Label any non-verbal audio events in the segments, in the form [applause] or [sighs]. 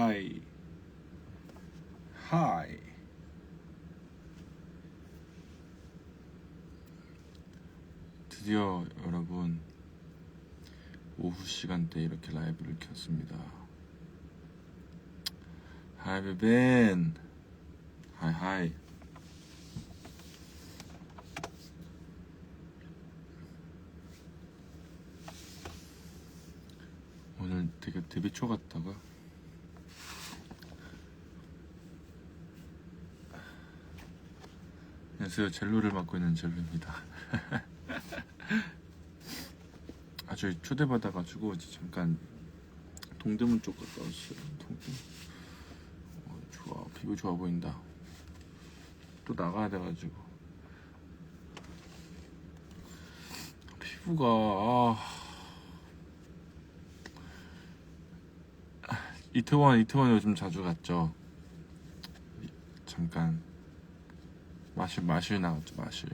하이 하이 드디어 여러분 오후 시간대 이렇게 라이브를 켰습니다. You been? Hi hi. 오늘 되게 데뷔 초 같다가 안녕하세요. 젤로를 맡고 있는 젤로입니다. [laughs] 아주 초대받아가지고 이제 잠깐 동대문 쪽 갔다 왔어요. 동대문? 어, 좋아. 피부 좋아 보인다. 또 나가야 돼가지고. 피부가 아... 이태원 이태원 요즘 자주 갔죠. 잠깐 마실 마실 나갔죠 마실.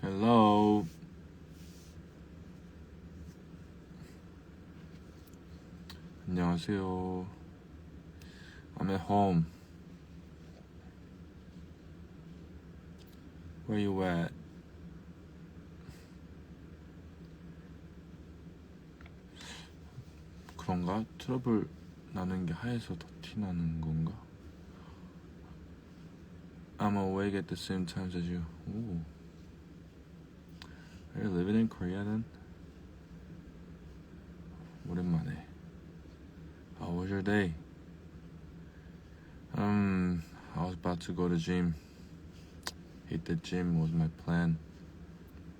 Hello. 안녕하세요. I'm at home. Where you at? 그런가? 트러블 나는 게 하얘서 더 티나는 건가? I'm awake at the same time as you. Ooh. Are you living in Korea then? 오랜만에. How was your day? Um, I was about to go to gym. Hit the gym was my plan,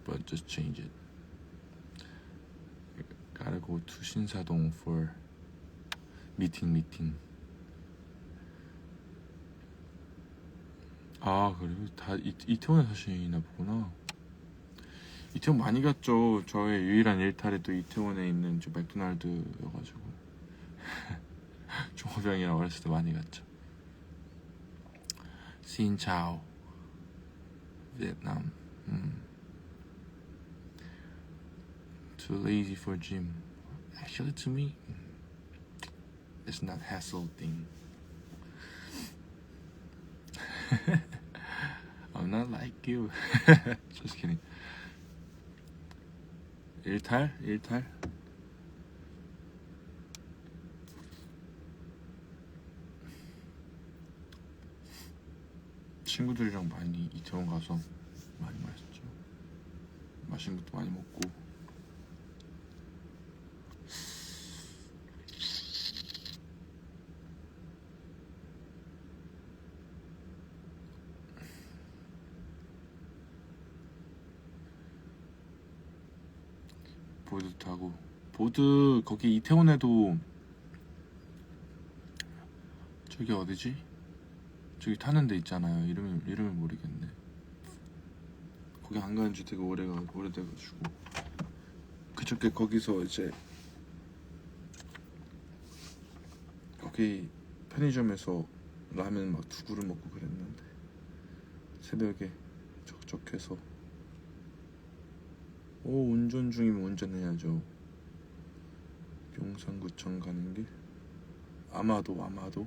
but just change it. Gotta go to 신사동 for meeting meeting. 아 그래요? 다 이, 이태원에 사시나 보구나. 이태원 많이 갔죠. 저의 유일한 일탈이 또 이태원에 있는 저 맥도날드여가지고 종업형이랑 어렸을 때 많이 갔죠. 신차오 베트남. 음. too lazy for gym. Actually, to me, it's not hassle thing. [laughs] I'm not like you. [laughs] Just kidding. 일탈? 일탈? 친구들이랑 많이 이태원 가서 많이 마셨죠. 맛있는 것도 많이 먹고. 보드 타고 보드 거기 이태원에도 저기 어디지? 저기 타는 데 있잖아요. 이름을 이름을 모르겠네. 거기 안 가는 지 되게 오래가 오래돼가지고 그저께 거기서 이제 거기 편의점에서 라면 막 두 그릇 먹고 그랬는데 새벽에 적적해서 오 운전 중이면 운전해야죠 용산구청 가는 길? 아마도 아마도.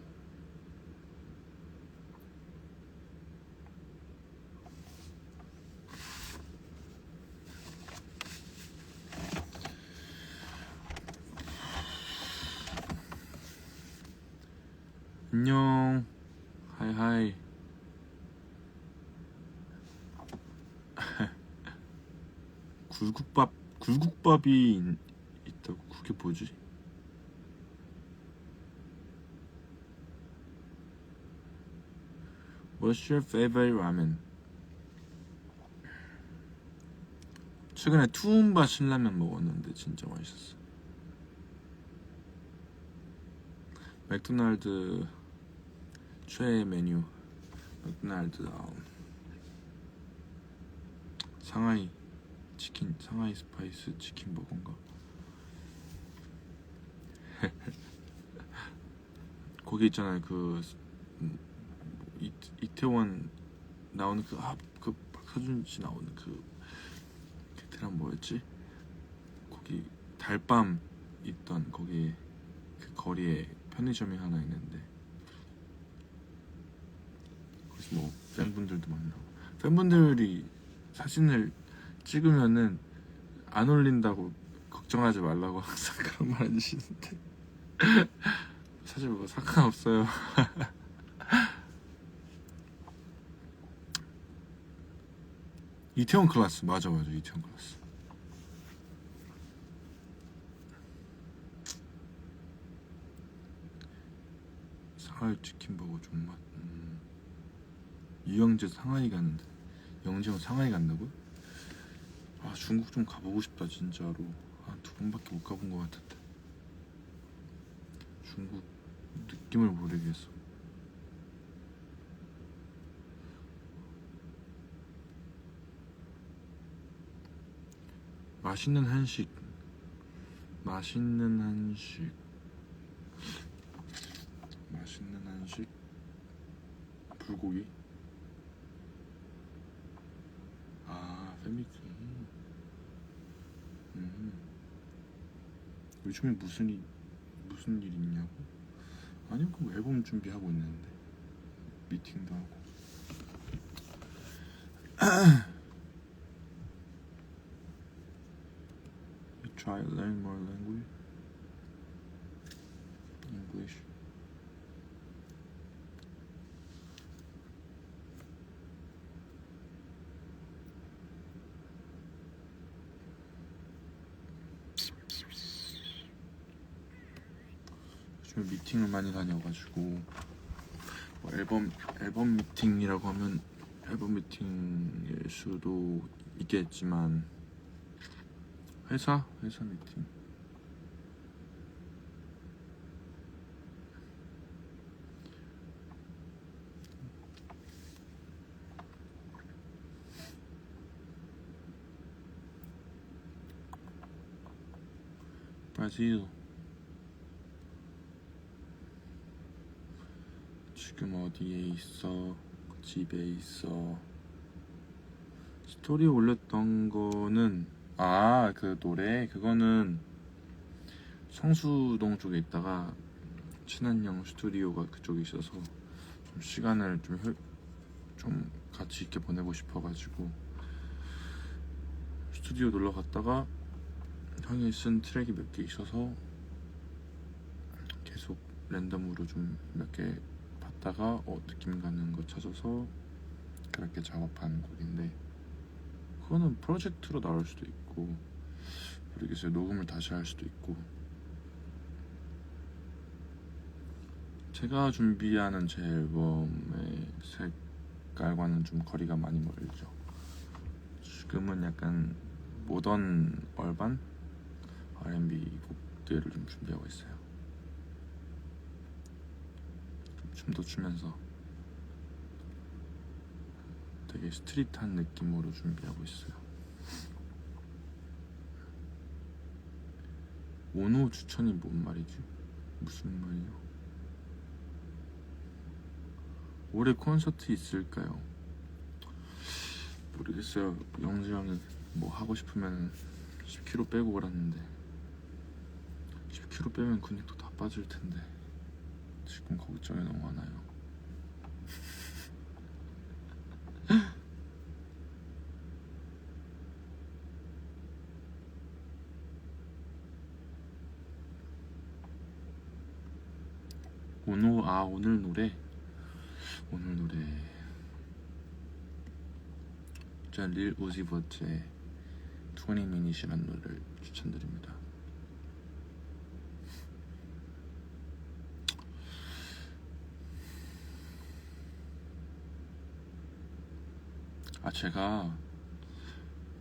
안녕. 하이하이. [laughs] 굴국밥 굴국밥이 있- 있다고? 그게 뭐지? What's your favorite ramen? 최근에 투움바 신라면 먹었는데 진짜 맛있었어. 맥도날드 최애 메뉴 맥도날드 음, 상하이 치킨 상하이 스파이스 치킨 버거인가 [laughs] 거기 있잖아요 그 음, 이, 이태원 나오는 그, 아, 그 박서준 씨 나오는 그, 그 드라마 뭐였지? 거기 달밤 있던 거기에 그 거리에 편의점이 하나 있는데. 그래서 뭐 팬분들도 만나고. 팬분들이 사진을 찍으면은 안 올린다고 걱정하지 말라고 항상 [laughs] 그런 말 해주시는데. 사실 뭐 상관없어요 [laughs] 이태원 클라스. 맞아 맞아. 이태원 클라스. 상하이 치킨 버거 존맛. 음. 이영재 상하이 갔는데. 영재 형 상하이 간다고? 아 중국 좀 가보고 싶다 진짜로. 한 두 번밖에 못 가본 것 같은데. 중국 느낌을 모르겠어 맛있는 한식. 맛있는 한식. 맛있는 한식. 불고기. 아 팬미팅 음. 요즘에 무슨 일 무슨 일 있냐고? 아니요 그 앨범 준비하고 있는데. 미팅도 하고 [clears throat] You try learn more language. English. 요즘에 미팅을 많이 다녀가지고 뭐 앨범 앨범 미팅이라고 하면 앨범 미팅일 수도 있겠지만 회사 회사 미팅 브라질 지금 어디에 있어? 집에 있어. 스토리 올렸던 거는 아 그 노래? 그거는 성수동 쪽에 있다가 친한형 스튜디오가 그쪽에 있어서 좀 시간을 좀, 효, 좀 같이 있게 보내고 싶어가지고 스튜디오 놀러 갔다가 형이 쓴 트랙이 몇 개 있어서 계속 랜덤으로 좀 몇 개 봤다가 어, 느낌 가는 거 찾아서 그렇게 작업한 곡인데 그거는 프로젝트로 나올 수도 있고 모르겠어요 녹음을 다시 할 수도 있고. 제가 준비하는 제 앨범의 색깔과는 좀 거리가 많이 멀죠. 지금은 약간 모던 얼반 R&B 곡들을 좀 준비하고 있어요. 좀 춤도 추면서 되게 스트릿한 느낌으로 준비하고 있어요. 오노 추천이 뭔 말이지? 무슨 말이요? 올해 콘서트 있을까요? 모르겠어요. 영재 형이 뭐 하고 싶으면 10kg 빼고 오랐는데 10kg 빼면 근육도 다 빠질 텐데 지금 걱정이 너무 많아요. 오늘 아 오늘 노래 오늘 노래 전릴 우지버트의 20 미닛이라는 노래를 추천드립니다. 아 제가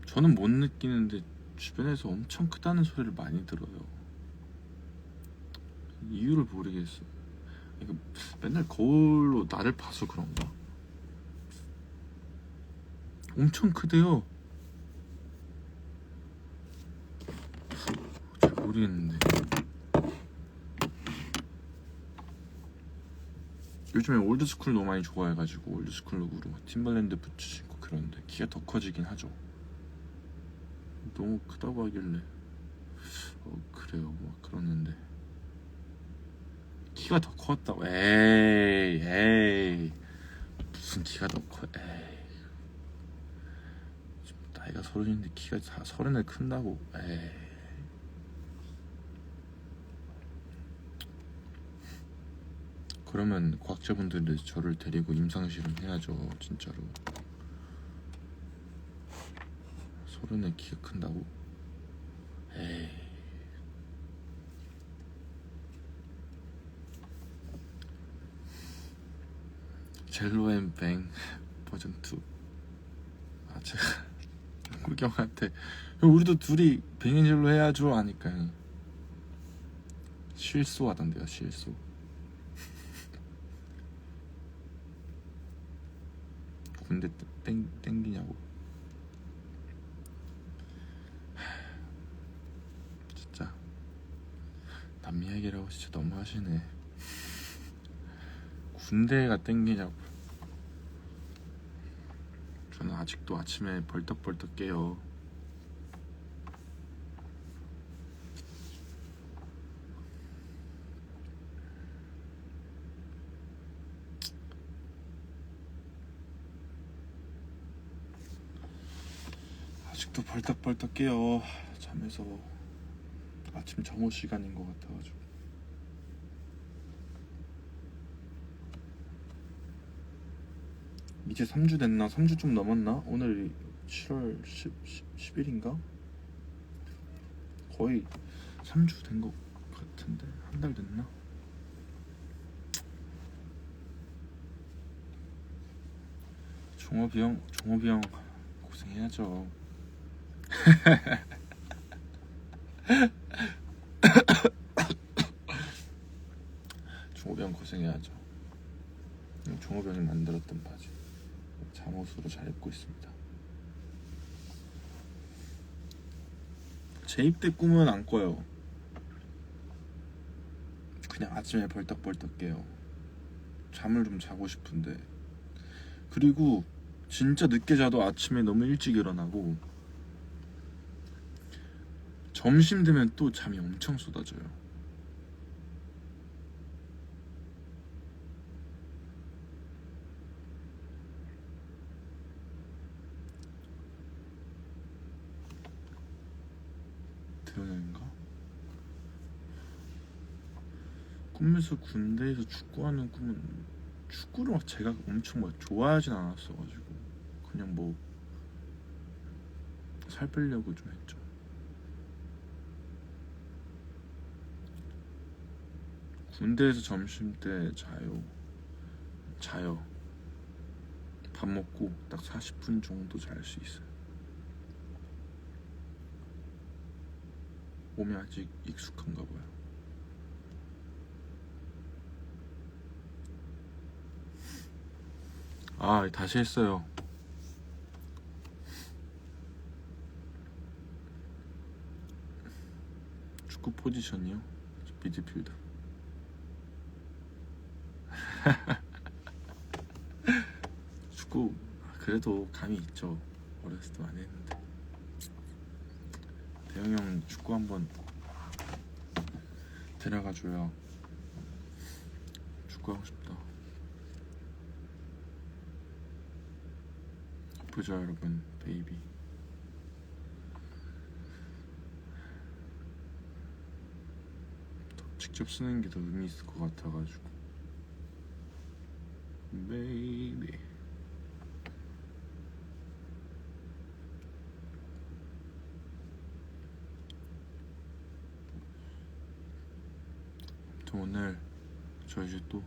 저는 못 느끼는데 주변에서 엄청 크다는 소리를 많이 들어요. 이유를 모르겠어요. 이거 맨날 거울로 나를 봐서 그런가? 엄청 크대요. 잘 모르겠는데. 요즘에 올드스쿨 너무 많이 좋아해가지고 올드스쿨 룩으로 팀벌랜드 부츠 신고 그러는데 키가 더 커지긴 하죠. 너무 크다고 하길래 어 그래요 뭐 그런 키가 더 컸다고. 에이 에이. 무슨 키가 더 커 에이. 나이가 서른인데 키가 다 서른에 큰다고. 에이. 그러면 과학자분들이 저를 데리고 임상실험 해야죠 진짜로. 서른에 키가 큰다고? 에이 젤로 앤뱅 버전 2. 아 제가 꿀경한테 형, 우리도 둘이 뱅앤젤로 해야죠 하니까 실소하던데요 실소. [laughs] 군대 땡 땡기냐고. 하, [sighs] 진짜 남미 얘기라고 진짜 너무 하시네. [laughs] 군대가 땡기냐고. 저는 아직도 아침에 벌떡벌떡 깨요. 아직도 벌떡벌떡 깨요. 잠에서 아침 정오 시간인 것 같아가지고. 이제 3주 됐나? 3주 좀 넘었나? 오늘 7월 10, 10, 10일인가? 거의 3주 된 것 같은데 한 달 됐나? 종업이 형, 종업이 형 고생해야죠. [laughs] 종업이 형 고생해야죠. 종업이 형이 만들었던 바지. 잠옷으로 잘 입고 있습니다. 제 입대 꿈은 안 꿔요. 그냥 아침에 벌떡벌떡 깨요. 잠을 좀 자고 싶은데. 그리고 진짜 늦게 자도 아침에 너무 일찍 일어나고 점심 되면 또 잠이 엄청 쏟아져요. 대현인가? 꿈에서 군대에서 축구하는 꿈은 축구를 막 제가 엄청 막 좋아하진 않았어가지고 그냥 뭐 살 빼려고 좀 했죠. 군대에서 점심 때 자요. 자요. 밥 먹고 딱 40분 정도 잘 수 있어요. 몸이 아직 익숙한가 봐요. 아, 다시 했어요. 축구 포지션이요? 미드필더. [laughs] 축구 그래도 감이 있죠. 어렸을 때 많이 했는데. 대형 형 축구 한번 데려가 줘요. 축구 하고 싶다. 보자 여러분, 베이비. 더 직접 쓰는 게 더 의미 있을 것 같아가지고. 베이비. 저 오늘 저 이제 또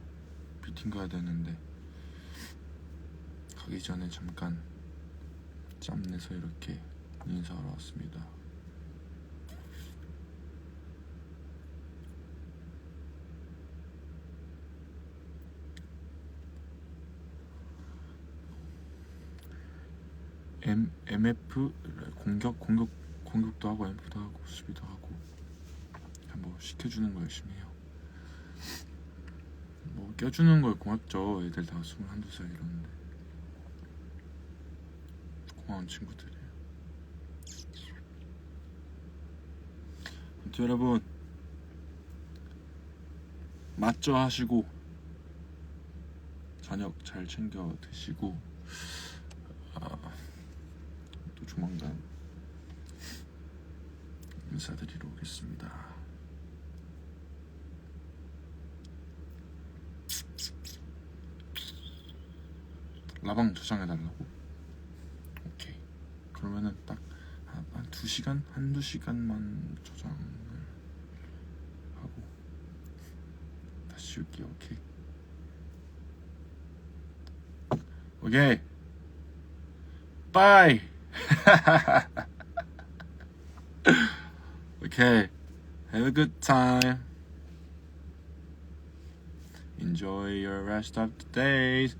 미팅 가야 되는데 가기 전에 잠깐 짬내서 이렇게 인사하러 왔습니다. M MF 공격 공격 공격도 하고 MF도 하고 수비도 하고 뭐 시켜주는 거 열심히 해요. 뭐 껴주는 걸 고맙죠. 애들 다 스물한두 살 이러는데 고마운 친구들이에요. 아무튼 여러분 맞죠 하시고 저녁 잘 챙겨 드시고 아, 또 조만간 인사드리러 오겠습니다. 라방 저장해달라고? 오케이. 그러면은 딱한두 시간 한두 시간만 저장을 하고 다시 올게요. 오케이. 오케이. 바이. okay. Have a good time. Enjoy your rest of the days.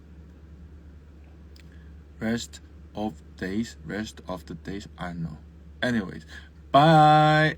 Rest of days. Rest of the days. I know. Anyways, bye.